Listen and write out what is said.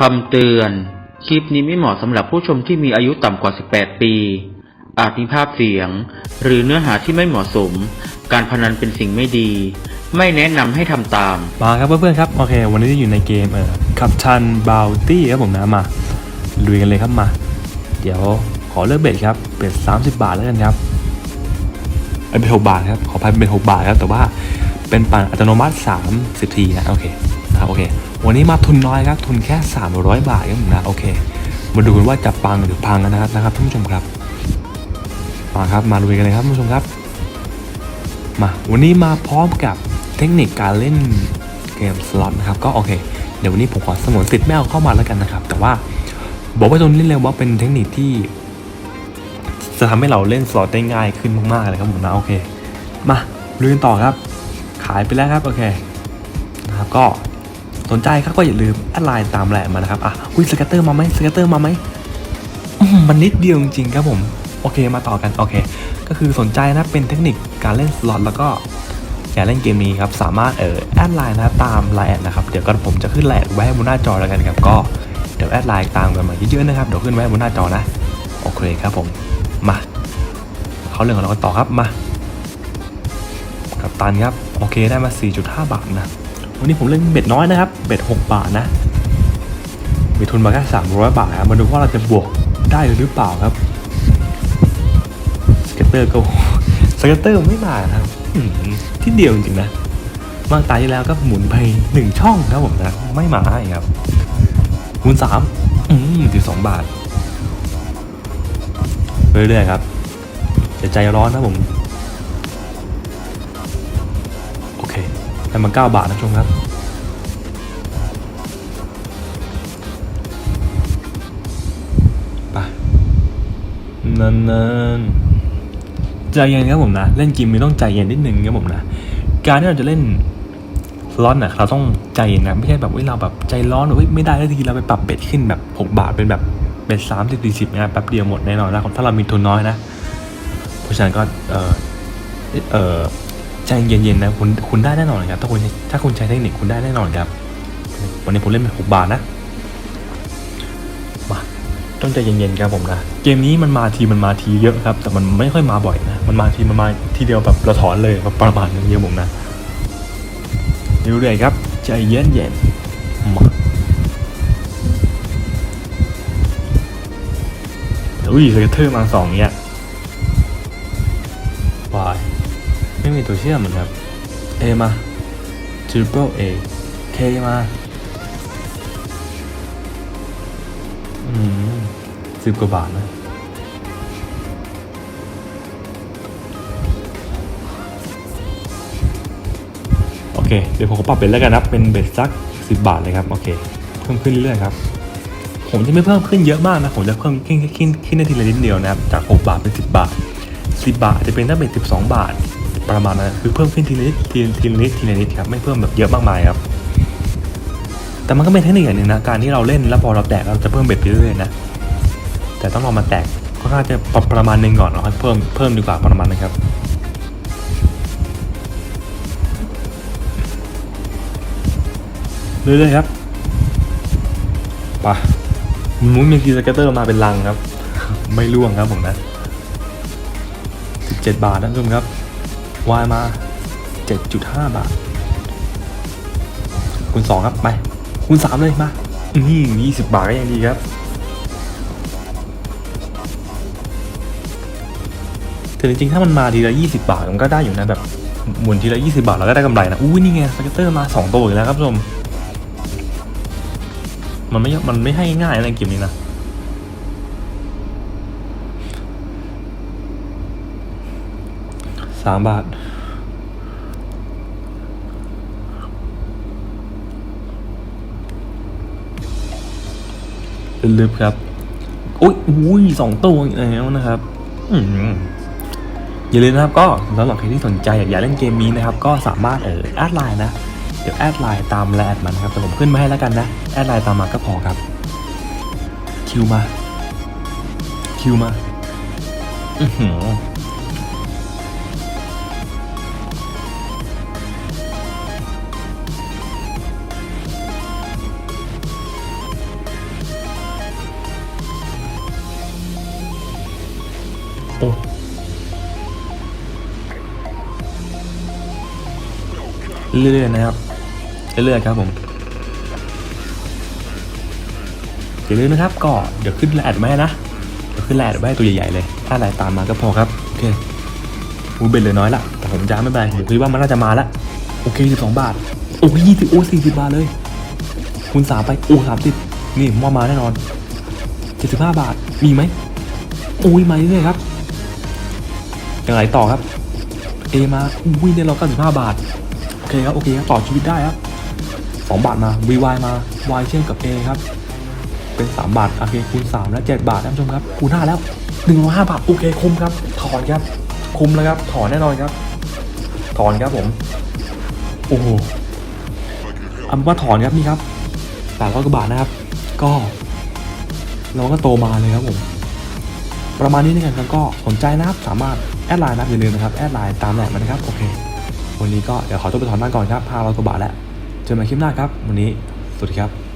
คำเตือน คลิปนี้ไม่เหมาะสำหรับผู้ชมที่มีอายุต่ำกว่า 18 ปี อาจมีภาพเสียง หรือเนื้อหาที่ไม่เหมาะสม การพนันเป็นสิ่งไม่ดี ไม่แนะนำให้ทำตาม มาครับเพื่อนๆครับ โอเค วันนี้จะอยู่ในเกมเอ่อคับชันบาวตี้ครับผมนะมาลุยกันเลยครับมา เดี๋ยวขอเลือกเบ็ดครับเบ็ด30 บาทแล้วกันครับเอ้ยเป็น6บาทครับขออภัยเป็น6บาทครับแต่ว่าเป็นปั่นอัตโนมัติ30ทีนะโอเคนะครับโอเค วันนี้มาทุนน้อยครับทุนแค่ 300 บาทครับผมนะโอเค มาดูกันว่าจะปังหรือพังกันนะครับนะครับท่านผู้ชมครับมาครับมาลุยกันเลยครับท่านผู้ชมครับมาวันนี้มาพร้อมกับเทคนิคการเล่นเกมสล็อตนะครับก็โอเคเดี๋ยววันนี้ผมขอสงวนสิทธิ์ไม่เอาเข้ามาแล้วกันนะครับ แต่ว่าบอกไว้ตรงนี้เลยว่าเป็นเทคนิคที่ จะทำให้เราเล่นสล็อตได้ง่ายขึ้นมากๆเลยครับผมนะโอเค มาลุยกันต่อครับ ขายไปแล้วครับโอเคนะครับก็ สนใจครับก็อย่าลืมแอดไลน์ตามแหละมานะครับอะอุ้ยสเกตเตอร์มาไหมสเกตเตอร์มาไหมอื้อหือมันนิดเดียวจริงๆครับผมโอเคมาต่อกันโอเค ก็คือสนใจนะเป็นเทคนิคการเล่นสล็อตแล้วก็อยากเล่นเกมนี้ครับสามารถเออแอดไลน์นะครับตามไลน์แอดนะครับเดี๋ยวก็ผมจะขึ้นไลน์แอดไว้ให้บนหน้าจอแล้วกันครับก็เดี๋ยวแอดไลน์ตามกันมาเยอะๆนะครับเดี๋ยวขึ้นไว้ให้บนหน้าจอนะโอเคครับผมมาเขาเรื่องของเรากันต่อครับมากับตันครับโอเคได้มา 4.5 บาทนะ วันนี้ผมเล่นเบ็ดน้อยนะครับเบ็ด6บาทนะมีทุนมาแค่300 บาทครับมาดูว่าเราจะบวกได้หรือเปล่าครับสเก็ตเตอร์ก็สเก็ตเตอร์ไม่มาครับอืมที่เดียวจริงๆนะบางตาที่แล้วก็หมุนไปหนึ่งช่องครับผมนะไม่มาอีกครับคูณสามอืมสิบสองบาทเรื่อยๆครับอย่าใจร้อนนะผม เคได้มาเก้าบาทนะชมครับไปนั่นๆใจเย็นครับผมนะ เล่นเกมนี้ต้องใจเย็นนิดนึงครับผมนะ การที่เราจะเล่นสล็อตน่ะเราต้องใจเย็นนะไม่ใช่แบบว่าเราแบบใจร้อนแบบเฮ้ยไม่ได้แล้วทีเราไปปรับเบ็ดขึ้นแบบหกบาทเป็นแบบเบ็ดสามสิบสี่สิบนะแป๊บเดียวหมดแน่นอนนะถ้าเรามีทุนน้อยนะ เพราะฉะนั้นก็เออเออ ใจเย็นๆนะคุณคุณได้แน่นอนครับถ้าคุณถ้าคุณใช้เทคนิคคุณได้แน่นอนครับ วันนี้ผมเล่นเป็นหกบาทนะมาต้องใจเย็นๆครับผมนะเกมนี้มันมาทีมันมาทีเยอะครับ แต่มันไม่ค่อยมาบ่อยนะ มันมาทีมันมาทีเดียวแบบเราถอนเลยประมาณนึงเยอะผมนะเรื่อยๆครับใจเย็นๆมาอุ้ยเก็ตเตอร์มาสองเนี้ย ตัวเชื่อมเหมือนครับเอมา triple A K มาอืมสิบกว่าบาทนะโอเค เดี๋ยวผมก็ปรับเป็นแล้วกันนะเป็นเบ็ดสักสิบบาทเลยครับ โอเค เพิ่มขึ้นเรื่อยๆครับ ผมจะไม่เพิ่มขึ้นเยอะมากนะ ผมจะเพิ่มขึ้นขึ้นขึ้นได้ทีละนิดเดียวนะครับ จาก 6 บาทเป็น 10 บาท 10 บาทจะเป็นถ้าเป็น 12 บาท ประมาณนั้นคือเพิ่มขึ้นทีละนิดทีละนิดทีละนิดครับไม่เพิ่มแบบเยอะมากมายครับแต่มันก็เป็นเทคนิคอย่างหนึ่งนะการที่เราเล่นแล้วพอเราแตกเราจะเพิ่มเบ็ดไปเรื่อยๆนะแต่ต้องรอมาแตกก็น่าจะประประมาณหนึ่งก่อนเราค่อยเพิ่มเพิ่มดีกว่าประมาณนะครับเรื่อยๆครับไปะมุ้งมีกีสเกตเตอร์มาเป็นลังครับ ไม่ล่วงครับผมนะ 17 บาทนะทุกคนครับ วายมา 7.5 บาท คูณ 2 ครับ ไป คูณ 3 เลย มา อืม20บาทก็ยังดีครับแต่จริงๆ ถ้ามันมาทีละ 20 บาท มันก็ได้อยู่นะแบบ หมุนทีละ 20 บาทเราก็ได้กำไรนะ อุ้ยนี่ไงสเก็ตเตอร์มา 2 ตัวอีกแล้วครับผู้ชม มันไม่ มันไม่ให้ง่ายนะเกมนี้นะ สามบาท ลึบครับ อุ้ยอุ้ยสองตัวอีกแล้วนะครับอือย่าลืมนะครับก็สำหรับใครที่สนใจอยากเล่นเกมนี้นะครับ ก็สามารถเออแอดไลน์นะ เดี๋ยวแอดไลน์ตามแลนด์มันนะครับแต่ผมขึ้นมาให้แล้วกันนะ แอดไลน์ตามมาก็พอครับ คิวมา คิวมา อือหือ เรื่อยๆนะครับเรื่อยๆครับผมอย่าลืมนะครับก็เดี๋ยวขึ้นแอดไว้นะเดี๋ยวขึ้นแอดไว้ตัวใหญ่ๆเลย ถ้าอะไรตามมาก็พอครับโอเคอูเบ็ดเลือน้อยละแต่ผมจะไม่เป็นไรผมคิดว่ามันน่าจะมาละโอเคสิบสองบาทโอ้ยยี่สิบโอ้สี่สิบบาทเลยคูณสามไปโอ้สามสิบนี่มว่ามาแน่นอนเจ็ดสิบห้าบาทมีไหมโอ้ยมาเรื่อยๆครับยังไงต่อครับเอมาอุ้ยเนี่ยเราเก้าสิบห้าบาท เคครับโอเคครับต่อชีวิตได้ครับสองบาทมา VY มา Y เชื่อมกับ A ครับ เป็นสามบาท โอเคคูณสามและเจ็ดบาทท่านผู้ชมครับ คูณห้าแล้วหนึ่งร้อยห้าบาท โอเคคุ้มครับ ถอนครับ คุ้มแล้วครับ ถอนแน่นอนครับ ถอนครับผม โอ้โหอันว่าถอนครับนี่ครับแปดร้อยกว่าบาทนะครับ ก็ เราก็โตมาเลยครับผม ประมาณนี้ในกันครับก็สนใจนะครับ สามารถแอดไลน์นะครับอย่าลืมนะครับ แอดไลน์ตามแหล่งมานะครับ โอเค วันนี้ก็เดี๋ยวขอตัวไปถอนบ้านก่อนครับพาเรากว่าบาทแล้ว เจอกันคลิปหน้าครับ วันนี้สวัสดีครับ